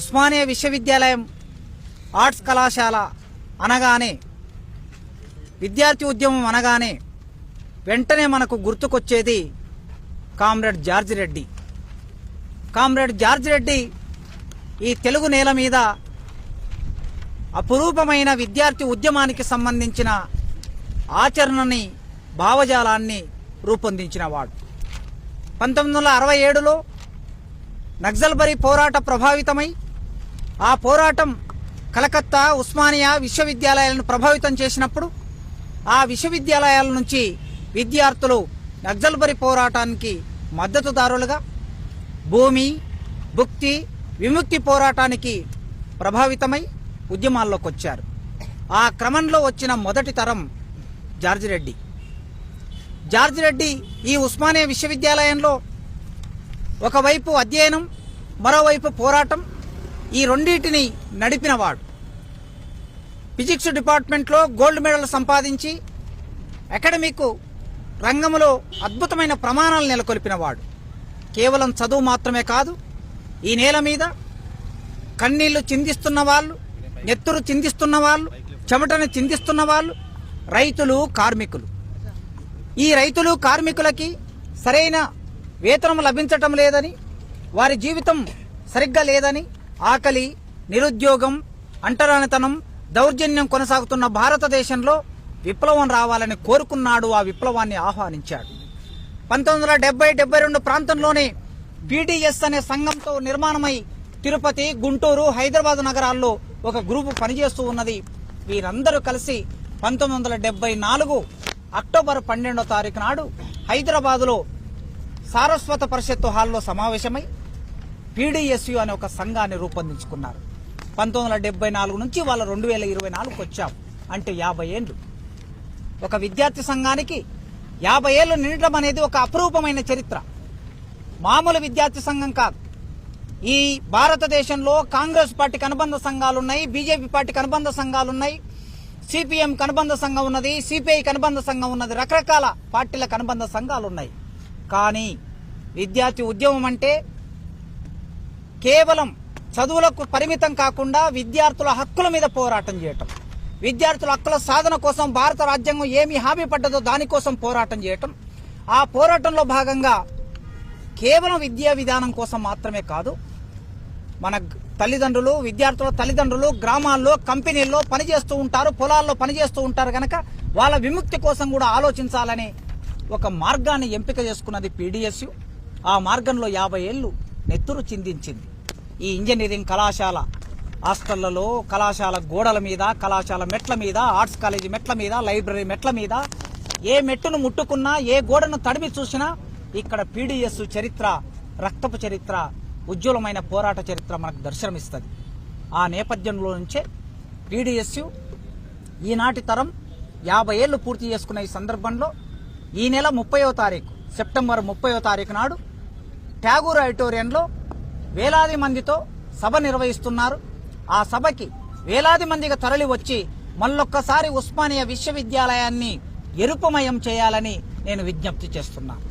ఉస్మానియా విశ్వవిద్యాలయం ఆర్ట్స్ కళాశాల అనగానే విద్యార్థి ఉద్యమం అనగానే వెంటనే మనకు గుర్తుకొచ్చేది comrade George Reddy. Comrade George Reddy ఈ తెలుగు నేల మీద అపురూపమైన విద్యార్థి ఉద్యమానికి సంబంధించిన ఆచరణని భావజాలాన్ని రూపొందించినవాడు. పంతొమ్మిది వందల అరవై ఏడులో నక్సల్బరీ పోరాట ప్రభావితమై ఆ పోరాటం కలకత్తా ఉస్మానియా విశ్వవిద్యాలయాలను ప్రభావితం చేసినప్పుడు ఆ విశ్వవిద్యాలయాల నుంచి విద్యార్థులు నక్సల్బరీ పోరాటానికి మద్దతుదారులుగా భూమి భుక్తి విముక్తి పోరాటానికి ప్రభావితమై ఉద్యమాల్లోకి వచ్చారు ఆ క్రమంలో వచ్చిన మొదటి తరం జార్జ్ రెడ్డి. జార్జ్ రెడ్డి ఈ ఉస్మానియా విశ్వవిద్యాలయంలో ఒకవైపు అధ్యయనం మరోవైపు పోరాటం ఈ రెండింటిని నడిపినవాడు ఫిజిక్స్ డిపార్ట్మెంట్లో గోల్డ్ మెడల్ సంపాదించి అకాడమిక్ రంగంలో అద్భుతమైన ప్రమాణాలు నెలకొల్పినవాడు కేవలం చదువు మాత్రమే కాదు ఈ నేల మీద కన్నీళ్ళు చిందిస్తున్న వాళ్ళు నెత్తురు చిందిస్తున్న వాళ్ళు చెమటను చిందిస్తున్న వాళ్ళు రైతులు కార్మికులు. ఈ రైతులు కార్మికులకి సరైన వేతనం లభించటం లేదని వారి జీవితం సరిగ్గా లేదని ఆకలి నిరుద్యోగం అంటరానితనం దౌర్జన్యం కొనసాగుతున్న భారతదేశంలో విప్లవం రావాలని కోరుకున్నాడు ఆ విప్లవాన్ని ఆహ్వానించాడు. పంతొమ్మిది వందల డెబ్బై డెబ్బై రెండు ప్రాంతంలోనే బీడీఎస్ అనే సంఘంతో నిర్మాణమై తిరుపతి గుంటూరు హైదరాబాద్ నగరాల్లో ఒక గ్రూపు పనిచేస్తూ ఉన్నది. వీరందరూ కలిసి పంతొమ్మిది వందల డెబ్బై నాలుగు అక్టోబర్ పన్నెండో తారీఖు నాడు హైదరాబాద్లో సారస్వత పరిషత్తు హాల్లో సమావేశమై పీడీఎస్యు అనే ఒక సంఘాన్ని రూపొందించుకున్నారు. పంతొమ్మిది వందల డెబ్బై నాలుగు నుంచి వాళ్ళ రెండు వేల ఇరవై నాలుగుకి వచ్చాం. అంటే యాభై ఏళ్ళు. ఒక విద్యార్థి సంఘానికి యాభై ఏళ్ళు నిండటం అనేది ఒక అపురూపమైన చరిత్ర. మామూలు విద్యార్థి సంఘం కాదు. ఈ భారతదేశంలో కాంగ్రెస్ పార్టీకి అనుబంధ సంఘాలున్నాయి బీజేపీ పార్టీకి అనుబంధ సంఘాలున్నాయి సిపిఎం అనుబంధ సంఘం ఉన్నది సిపిఐకి అనుబంధ సంఘం ఉన్నది రకరకాల పార్టీలకు అనుబంధ సంఘాలు ఉన్నాయి కానీ విద్యార్థి ఉద్యమం అంటే కేవలం చదువులకు పరిమితం కాకుండా విద్యార్థుల హక్కుల మీద పోరాటం చేయటం. విద్యార్థుల హక్కుల సాధన కోసం భారత రాజ్యాంగం ఏమి హామీ పడ్డదో దానికోసం పోరాటం చేయటం. ఆ పోరాటంలో భాగంగా కేవలం విద్యా విధానం కోసం మాత్రమే కాదు మన తల్లిదండ్రులు విద్యార్థుల తల్లిదండ్రులు గ్రామాల్లో కంపెనీల్లో పనిచేస్తూ ఉంటారు పొలాల్లో పనిచేస్తూ ఉంటారు కనుక వాళ్ళ విముక్తి కోసం కూడా ఆలోచించాలని ఒక మార్గాన్ని ఎంపిక చేసుకున్నది పీడిఎస్యు ఆ మార్గంలో యాభై ఏళ్ళు నెత్తురు చిందించింది. ఈ ఇంజనీరింగ్ కళాశాల హాస్టళ్ళలో కళాశాల గోడల మీద కళాశాల మెట్ల మీద ఆర్ట్స్ కాలేజీ మెట్ల మీద లైబ్రరీ మెట్ల మీద ఏ మెట్టును ముట్టుకున్నా ఏ గోడను తడిమి చూసినా ఇక్కడ పీడిఎస్ చరిత్ర రక్తపు చరిత్ర ఉజ్వలమైన పోరాట చరిత్ర మనకు దర్శనమిస్తుంది. ఆ నేపథ్యంలో నుంచే పీడిఎస్యు ఈనాటి తరం యాభై ఏళ్ళు పూర్తి చేసుకున్న ఈ సందర్భంలో ఈ నెల ముప్పయో తారీఖు సెప్టెంబర్ ముప్పయో తారీఖు నాడు ట్యాగూర్ ఆడిటోరియంలో వేలాది మందితో సభ నిర్వహిస్తున్నారు. ఆ సభకి వేలాది మందిగా తరలి వచ్చి మళ్ళొక్కసారి ఉస్మానియా విశ్వవిద్యాలయాన్ని ఎరుపమయం చేయాలని నేను విజ్ఞప్తి చేస్తున్నాను